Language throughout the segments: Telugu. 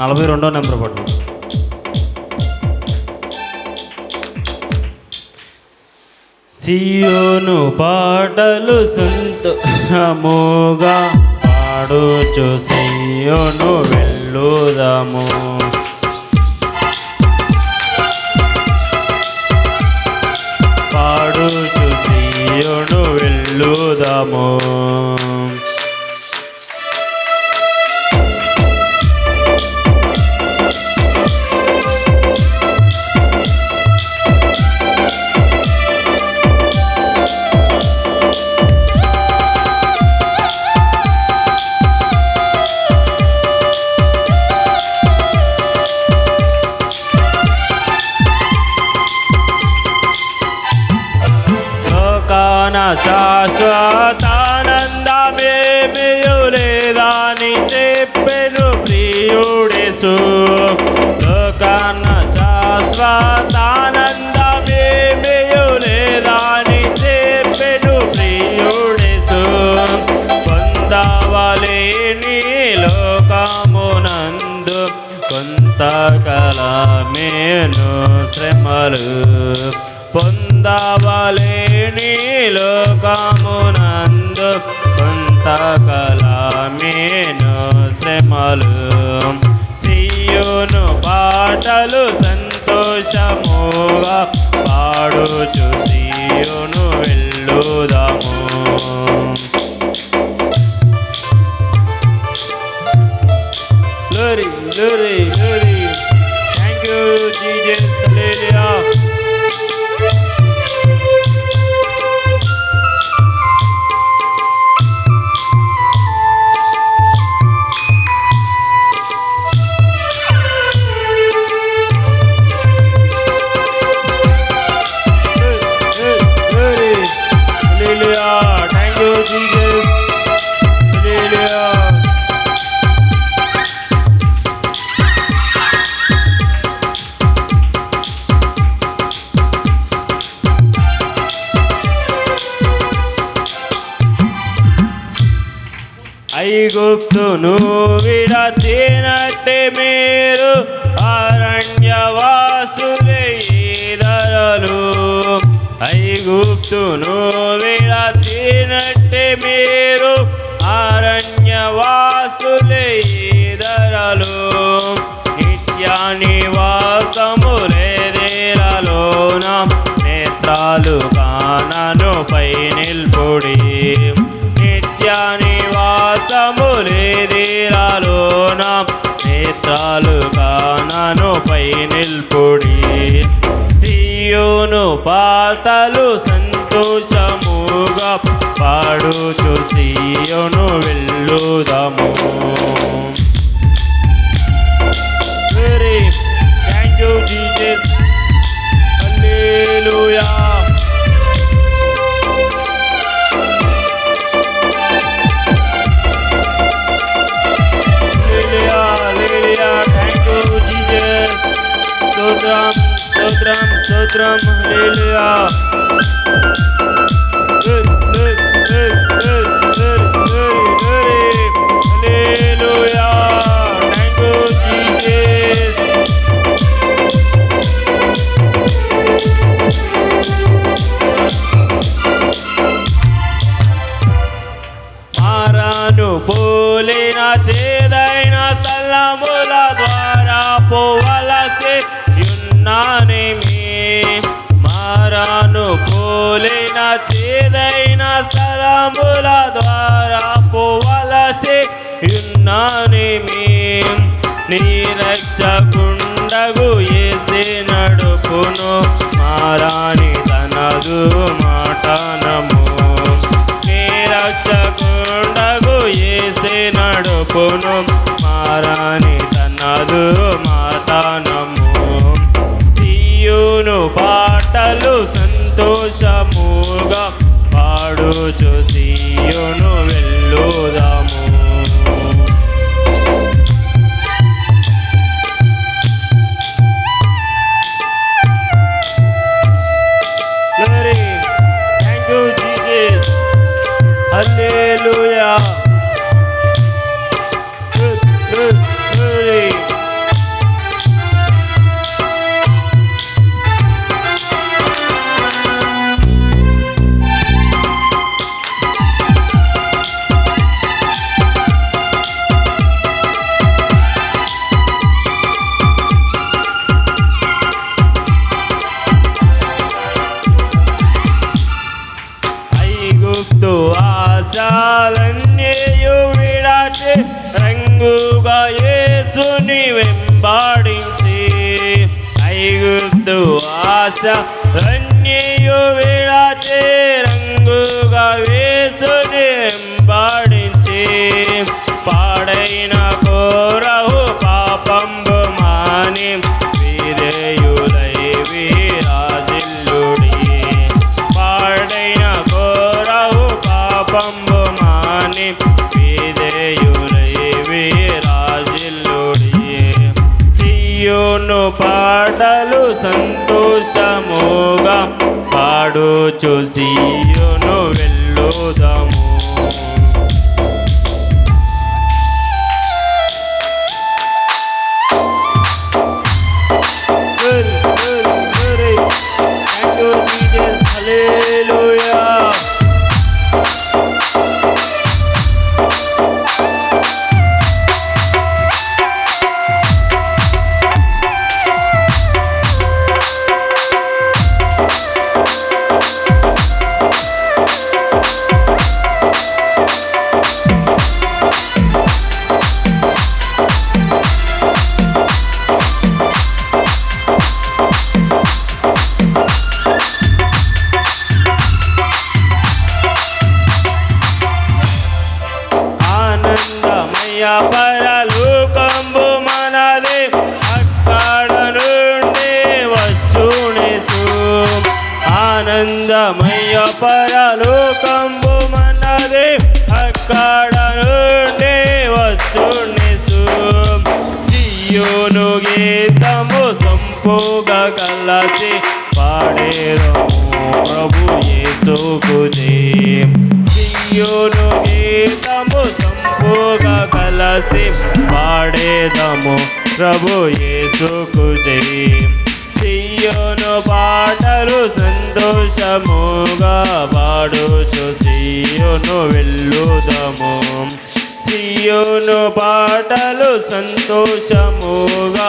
నలభై రెండో నెంబర్ పట్టు సియోను పాటలు సంతోషముగా పాడుచు సియోను వెళ్ళుదాము. పాడుచు సియోను వెళ్ళుదాము. చెప్పెను ప్రియుడేసు. లోకాన శాశ్వతానందమేమియు లేదాని చెప్పెను ప్రియుడేసు. పొందవలేని లోకమునందు కొంతకాలమేను శ్రమలు. పొందవలేని లోకమునందు కొంతకాలమేను పాటలు సియోను పాటలు సంతోషముగా పాడుచు సియోను వెళ్ళుదాము లురి లురి లురి థ్యాంక్ యూ జీజే సలేలియా ఐగుప్తును విడచినట్టే మీరు అరణ్యవాసులయ్యదరలు ఐగుప్తును విడచినట్టే మీరు అరణ్యవాసులయ్యదరలు నిత్య నివాసములేదేలలోన నేత్రాలు కానను పై నిల్పుడి. నేత్రాలు కానను పై నిల్పుడి. సీయోను పాటలు సంతోషముగా పాడుచు సీయోను వెళ్ళుదము. drum, the drum, నడుపును మారాని తనదు మాటనము. నీ రక్షకుండగు ఏసే నడుపును మారాని తనదు మాతనము సీయును పాటలు సంతోషముగా పాడుచు సియును వెళ్ళుదాము असा धन्य वेळाचे చూసి సియోను వెళ్ళుదాము సంపుగా కలసి పాడేదము ప్రభు యేసుకు జయం గీతము సంపుగా కలసి పాడేదము ప్రభు యేసుకు జయం సియోను పాటలు సంతోషముగా పాడుచు సియోను వెళ్ళుదము. సియోను పాటలు సంతోషముగా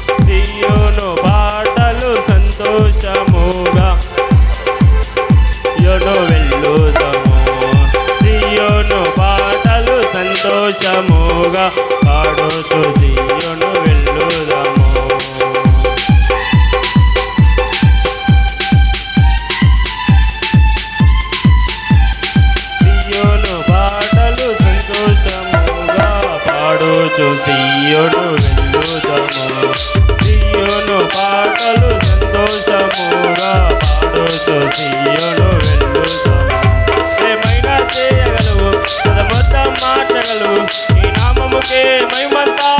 సియోను పాటలు సంతోషముగా. యోను వెళ్ళుదము సియోను పాటలు సంతోషముగా. పాడుచు సియోను వెళ్ళుదము సియోను పాటలు సంతోషముగా. పాడుచు సియోను porque mãe matar.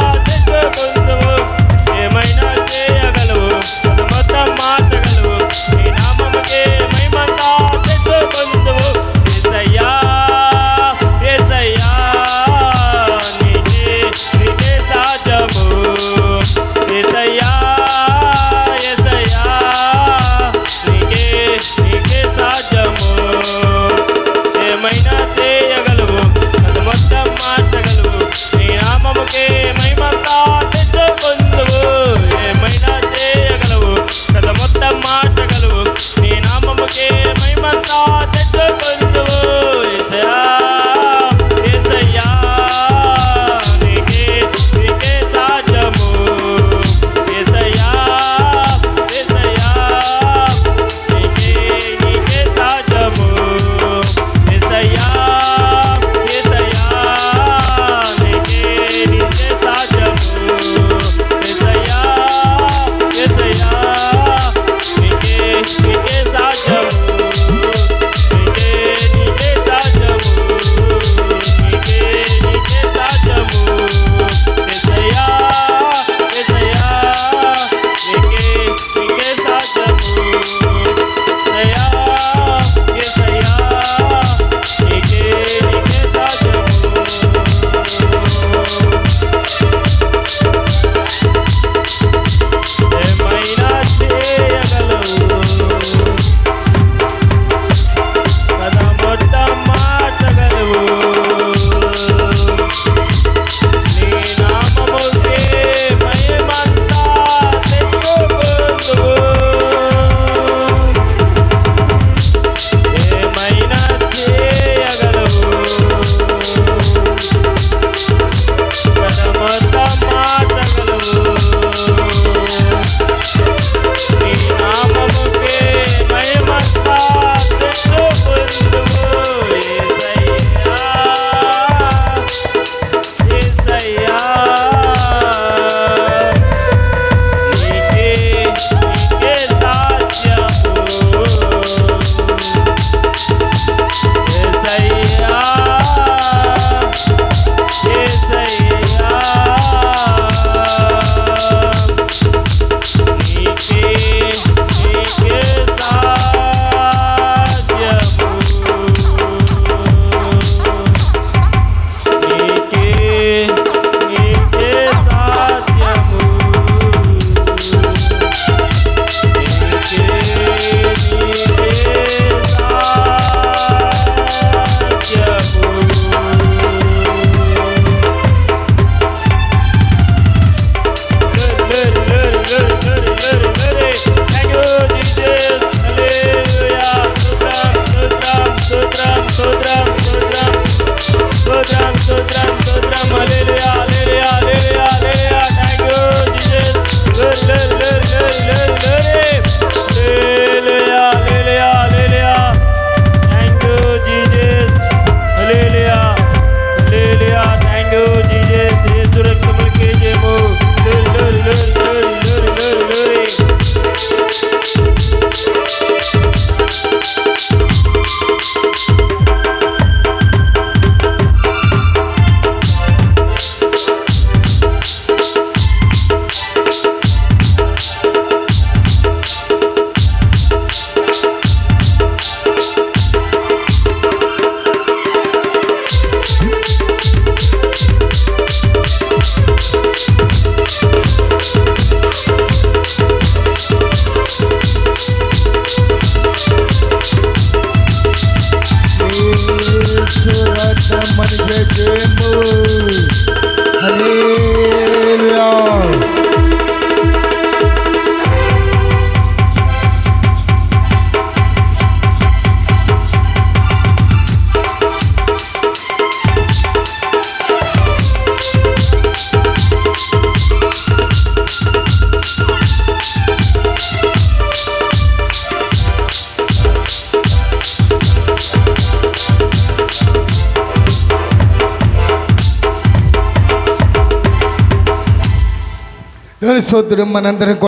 దేవుని మనందరం